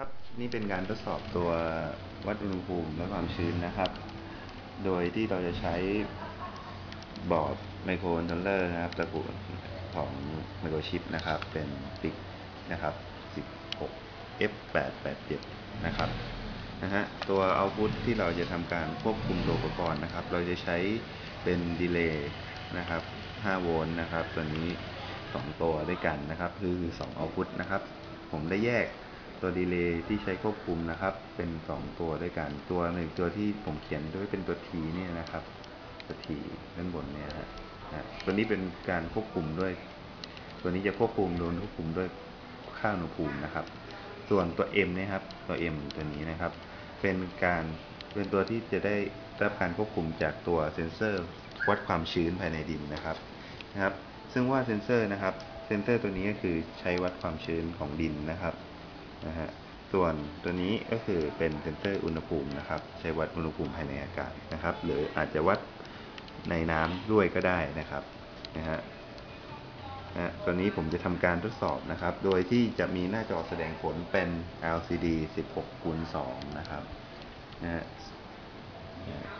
ครับนี่เป็นการทดสอบตัววัดอุณหภูมิและความชื้นนะครับ โดยที่เราจะใช้บอร์ดไมโครคอนโทรลเลอร์นะครับตระกูลของไมโครชิปนะครับ เป็นปิกนะครับ 16 F887 นะครับนะฮะตัวเอาพุตที่เราจะทำการควบคุมตัวอุปกรณ์นะครับ เราจะใช้เป็นดีเลย์นะครับ 5 โวลต์นะครับ ตัวนี้ 2 ตัวด้วยกันนะครับ คือ 2 เอาพุตนะครับ ผมได้แยก ตัวดีเลย์ที่ใช้ควบคุมนะครับ เป็น 2 ตัวด้วยกัน ตัวหนึ่งตัวที่ผมเขียนด้วยเป็นตัว T เนี่ยนะครับ ตัว T ด้านบนเนี่ยฮะตัวนี้เป็นการควบคุมด้วย ตัวนี้จะควบคุมโดนควบคุมด้วยค่าอุณหภูมินะครับ ส่วนตัว M นะครับ ตัว M ตัวนี้นะครับ เป็นการเป็นตัวที่จะได้รับการควบคุมจากตัวเซนเซอร์วัดความชื้นภายในดินนะครับนะครับ ซึ่งว่าเซนเซอร์นะครับ เซนเซอร์ตัวนี้ก็คือใช้วัดความชื้นของดินนะครับ นะฮะส่วนตัวนี้ก็คือเป็นเซนเซอร์อุณหภูมินะครับ ใช้วัดอุณหภูมิภายในอากาศนะครับ หรืออาจจะวัดในน้ำด้วยก็ได้นะครับนะฮะนะตัวนี้ผมจะทำการทดสอบนะครับ โดยที่จะมีหน้าจอแสดงผลเป็น LCD 16คูณ2นะครับนะฮะ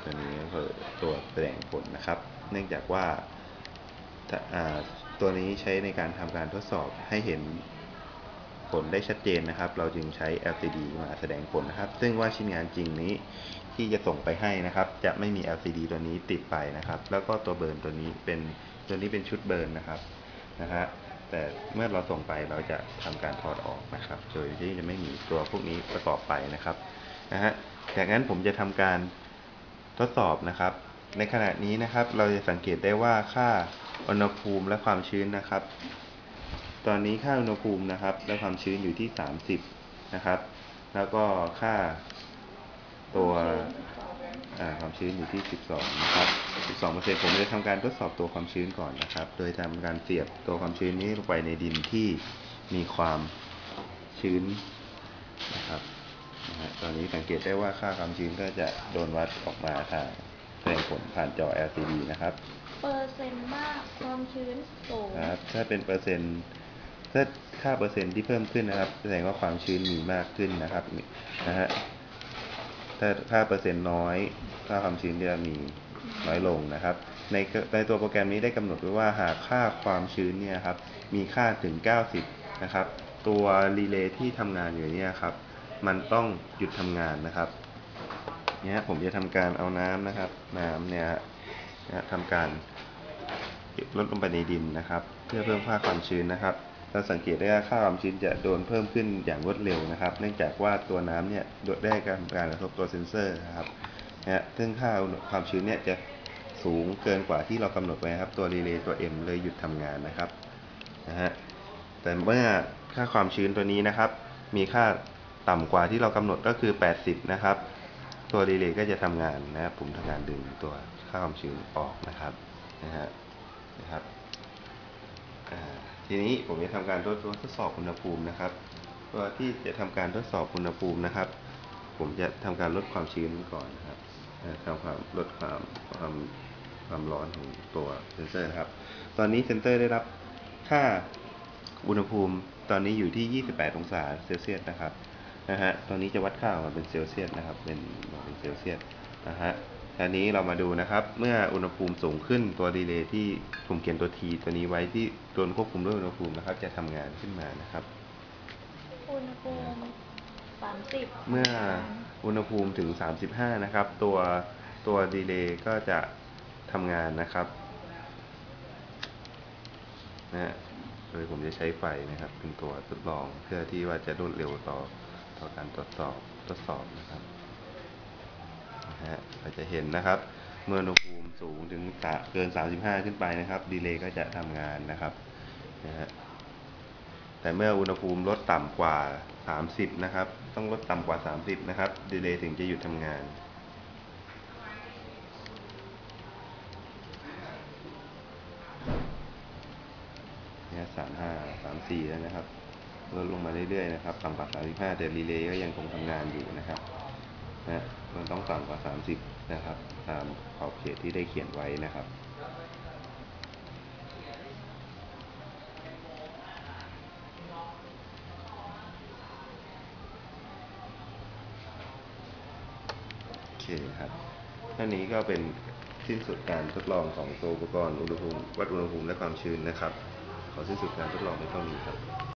ตัวนี้ก็คือตัวแสดงผลนะครับ เนื่องจากว่าตัวนี้ใช้ในการทำการทดสอบให้เห็น ลได้ชัดเจนนะครับ เราจึงใช้ LCD มาแสดงผลนะครับ ซึ่งว่าชิ้นงานจริงนี้ที่จะส่งไปให้นะครับ จะไม่มี LCD ตัวนี้ติดไปนะครับ แล้วก็ตัวเบิร์นตัวนี้เป็นตัวนี้เป็นชุดเบิร์นนะครับนะฮะแต่เมื่อเราส่งไปเราจะทำการถอดออกนะครับ โดยที่จะไม่มีตัวพวกนี้ประกอบไปนะครับนะฮะจากนั้นผมจะทำการทดสอบนะครับ ในขณะนี้นะครับเราจะสังเกตได้ว่าค่าอุณหภูมิและความชื้นนะครับ ตอนนี้ค่าอุณหภูมินะครับ และความชื้นอยู่ที่ 30 นะครับ แล้วก็ค่าตัวอ่าความชื้นอยู่ที่ 12 นะครับ 12%ผมจะทำการทดสอบตัวความชื้นก่อนนะครับ โดยทำการเสียบตัวความชื้นนี้ลงไปในดินที่มีความชื้นนะครับนะฮะตอนนี้สังเกตได้ว่าค่าความชื้นก็จะโดนวัดออกมาทางแสดงผลผ่านจอ LCD นะครับ เปอร์เซ็นต์มากความชื้นสูงนะครับถ้าเป็นเปอร์เซ็นต์ ถ้าค่าเปอร์เซ็นต์ที่เพิ่มขึ้นนะครับ แสดงว่าความชื้นมีมากขึ้นนะครับนะฮะถ้าค่าเปอร์เซ็นต์น้อย ค่าความชื้นจะมีน้อยลงนะครับ ในในตัวโปรแกรมนี้ได้กำหนดไว้ว่าหากค่าความชื้นเนี่ยครับมีค่าถึง 90 นะครับ ตัวรีเลย์ที่ทำงานอยู่เนี่ยครับมันต้องหยุดทำงานนะครับเนี่ยผมจะทำการเอาน้ำนะครับ น้ำเนี่ยนะทำการลดลงไปในดินนะครับ เพื่อเพิ่มค่าความชื้นนะครับ เราสังเกตได้ว่าค่าความชื้นจะโดนเพิ่มขึ้นอย่างรวดเร็วนะครับ เนื่องจากว่าตัวน้ำเนี่ยได้การการกระทบตัวเซ็นเซอร์นะครับนะฮะซึ่งค่าความชื้นเนี่ยจะสูงเกินกว่าที่เรากำหนดไว้ครับ ตัวรีเลย์ตัว M เลยหยุดทำงานนะครับนะฮะแต่เมื่อค่าความชื้นตัวนี้นะครับ มีค่าต่ำกว่าที่เรากำหนดก็คือ 80 นะครับ ตัวรีเลย์ก็จะทำงานนะครับผมทำงานดึงตัวค่าความชื้นออกนะครับนะฮะนะครับ ทีนี้ผมจะทำการทดทดสอบอุณหภูมินะครับตัวที่จะทำการทดสอบอุณหภูมินะครับ ผมจะทำการลดความชื้นก่อนนะครับทำความลดความความความร้อนของตัวเซนเซอร์นะครับ ตอนนี้เซนเซอร์ได้รับค่าอุณหภูมิตอนนี้อยู่ที่ 28 องศาเซลเซียสนะครับนะฮะตอนนี้จะวัดค่าออกมาเป็นเซลเซียสนะครับ เป็นเป็นเซลเซียสนะฮะ ทีนี้เรามาดูนะครับ เมื่ออุณหภูมิสูงขึ้นตัวดีเลย์ที่ผมเขียนตัว T ตัวนี้ไว้ที่โดนควบคุมด้วยอุณหภูมินะครับ จะทำงานขึ้นมานะครับ อุณหภูมิสามสิบเมื่ออุณหภูมิถึง 35 นะครับ ตัวตัวดีเลย์ก็จะทำงานนะครับนะฮะโดยผมจะใช้ไฟนะครับ เป็นตัวทดลองเพื่อที่ว่าจะรวดเร็วต่อต่อการตรวจสอบทดสอบนะครับ นะฮะเราจะเห็นนะครับ เมื่ออุณหภูมิสูงถึงสะเกิน 35 ขึ้นไปนะครับ ดีเลย์ก็จะทำงานนะครับนะฮะแต่เมื่ออุณหภูมิลดต่ำกว่า 30 นะครับ ต้องลดต่ำกว่า 30 นะครับ ดีเลย์ถึงจะหยุดทำงานนี่ย35 34แล้วนะครับลดลงมาเรื่อยๆนะครับ ต่ำกว่า35แต่รีเลย์ก็ยังคงทำงานอยู่นะครับ นะมันต้องต่ำกว่า 30 นะครับ ตามขอบเขตที่ได้เขียนไว้นะครับโอเคครับท่านี้ก็เป็นสิ้นสุดการทดลองของตัวอุปกรณ์อุณหภูมิวัดอุณหภูมิและความชื้นนะครับ ขอสิ้นสุดการทดลองในเท่านี้ครับ